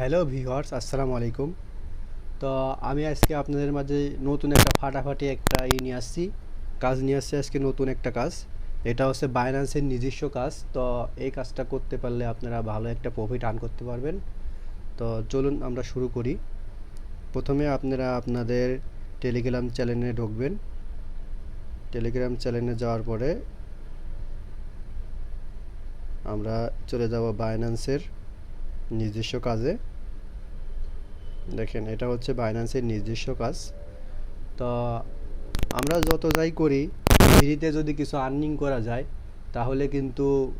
Hello viewers, আসসালামু আলাইকুম। তো আমি আজকে আপনাদের মাঝে নতুন একটা ফাটাফাটি একটা ই নিয়ে আসছি। কাজ নিয়ে আসছি আজকে নতুন একটা কাজ। এটা হচ্ছে বাইন্যান্সের নিজস্ব কাজ। তো এই কাজটা করতে পারলে আপনারা ভালো একটা প্রফিট আর্ন করতে পারবেন। তো চলুন আমরা শুরু করি। প্রথমে আপনারা আপনাদের টেলিগ্রাম চ্যানেলে ঢুকবেন। টেলিগ্রাম চ্যানেলে যাওয়ার পরে আমরা চলে যাব বাইন্যান্সের নিজস্ব কাজে। দেখেন, এটা হচ্ছে বাইন্যান্সের নিজস্ব কাজ। তো আমরা যত যাই করি, ফ্রিতে যদি কিছু আর্নিং করা যায়, তাহলে কিন্তু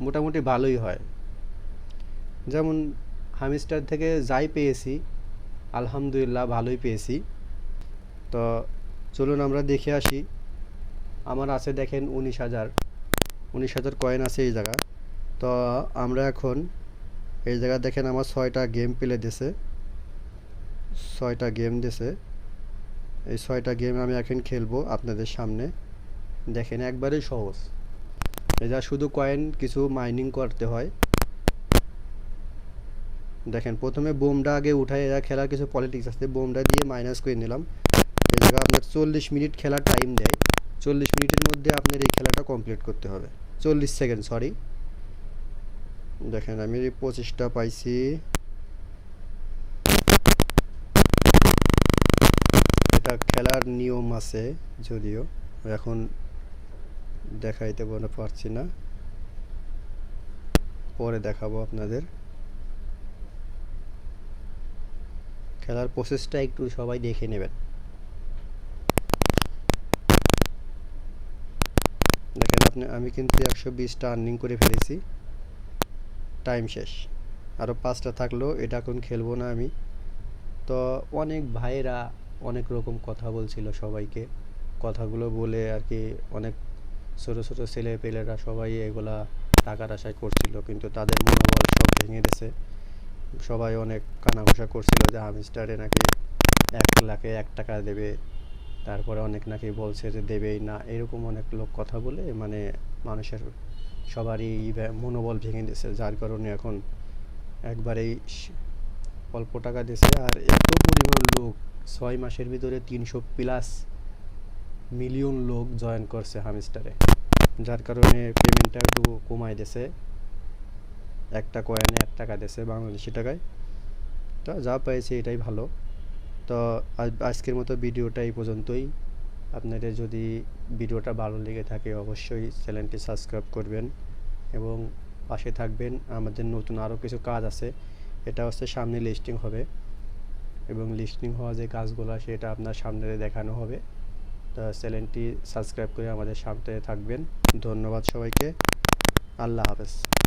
মোটামুটি ভালোই হয়। যেমন, হামিস্টার থেকে যাই পেয়েছি, আলহামদুলিল্লাহ ভালোই পেয়েছি। তো চলুন আমরা দেখে আসি। আমার আছে দেখেন উনিশ হাজার। উনিশ হাজার কয়েন আছে এই জায়গা তো আমরা এখন এই জায়গা দেখেন আমার ছয়টা গেম প্লে দিছে। ছয়টা গেম দিছে। এই ছয়টা গেম আমি এখন খেলব আপনাদের সামনে। দেখেন একবারেই সহজ। এটা শুধু কয়েন কিছু মাইনিং করতে হয়। দেখেন প্রথমে বোমটা আগে উঠায়, এরা খেলার কিছু পলিটিক্স আছে। বোমটা দিয়ে মাইনাস করে নিলাম। এই জায়গা আপনার চল্লিশ মিনিট খেলার টাইম দেয়। চল্লিশ মিনিটের মধ্যে আপনার এই খেলাটা কমপ্লিট করতে হবে। চল্লিশ সেকেন্ড সরি দেখেন, আমি পঁচিশটা পাইছি, এটা খেলার নিয়ম আছে যদিও, এখন দেখাইতে পারছি না। পরে দেখাবো আপনাদের। খেলার প্রসেসটা একটু সবাই দেখে নেবেন। দেখেন, আপনি, আমি কিন্তু একশো বিশটা আর্নিং করে ফেলেছি। টাইম শেষ। আরও পাঁচটা থাকলেও এটা এখন খেলব না আমি। তো অনেক ভাইয়েরা অনেক রকম কথা বলছিল সবাইকে। কথাগুলো বলে আর কি অনেক ছোটো ছোটো ছেলে পেলেরা সবাই এগুলা টাকার আশায় করছিল, কিন্তু তাদের মনোবল সব ভেঙে গেছে। সবাই অনেক কানাঘোষা করছিল যে হামিস্টারে নাকি এক লাখে এক টাকা দেবে। তারপরে অনেক নাকি বলছে যে দেবেই না। এরকম অনেক লোক কথা বলে মানে মানুষের সবারই মনোবল ভেঙে দিয়েছে, যার কারণে এখন একবারেই অল্প টাকা দিয়েছে আর এত পরিমাণ লোক, ছয় মাসের ভিতরে তিনশো প্লাস মিলিয়ন লোক জয়েন করছে হামিস্টারে, যার কারণে পেমেন্টটা একটু কমাই দিয়েছে। একটা কয়েনে এক টাকা দিয়েছে বাংলাদেশি টাকায়। তো যা পেয়েছি এটাই ভালো। তো আজ- আজকের মতো ভিডিওটা এই পর্যন্তই। আপনাদের যদি ভিডিওটা ভালো লেগে থাকে, অবশ্যই চ্যানেলটি সাবস্ক্রাইব করবেন এবং পাশে থাকবেন। আমাদের নতুন আরও কিছু কাজ আছে, এটা হচ্ছে সামনে লিস্টিং হবে এবং লিস্টিং হওয়া যে কাজগুলো সেটা আপনার সামনে দেখানো হবে। তো চ্যানেলটি সাবস্ক্রাইব করে আমাদের সামনে থাকবেন। ধন্যবাদ সবাইকে। আল্লাহ হাফেজ।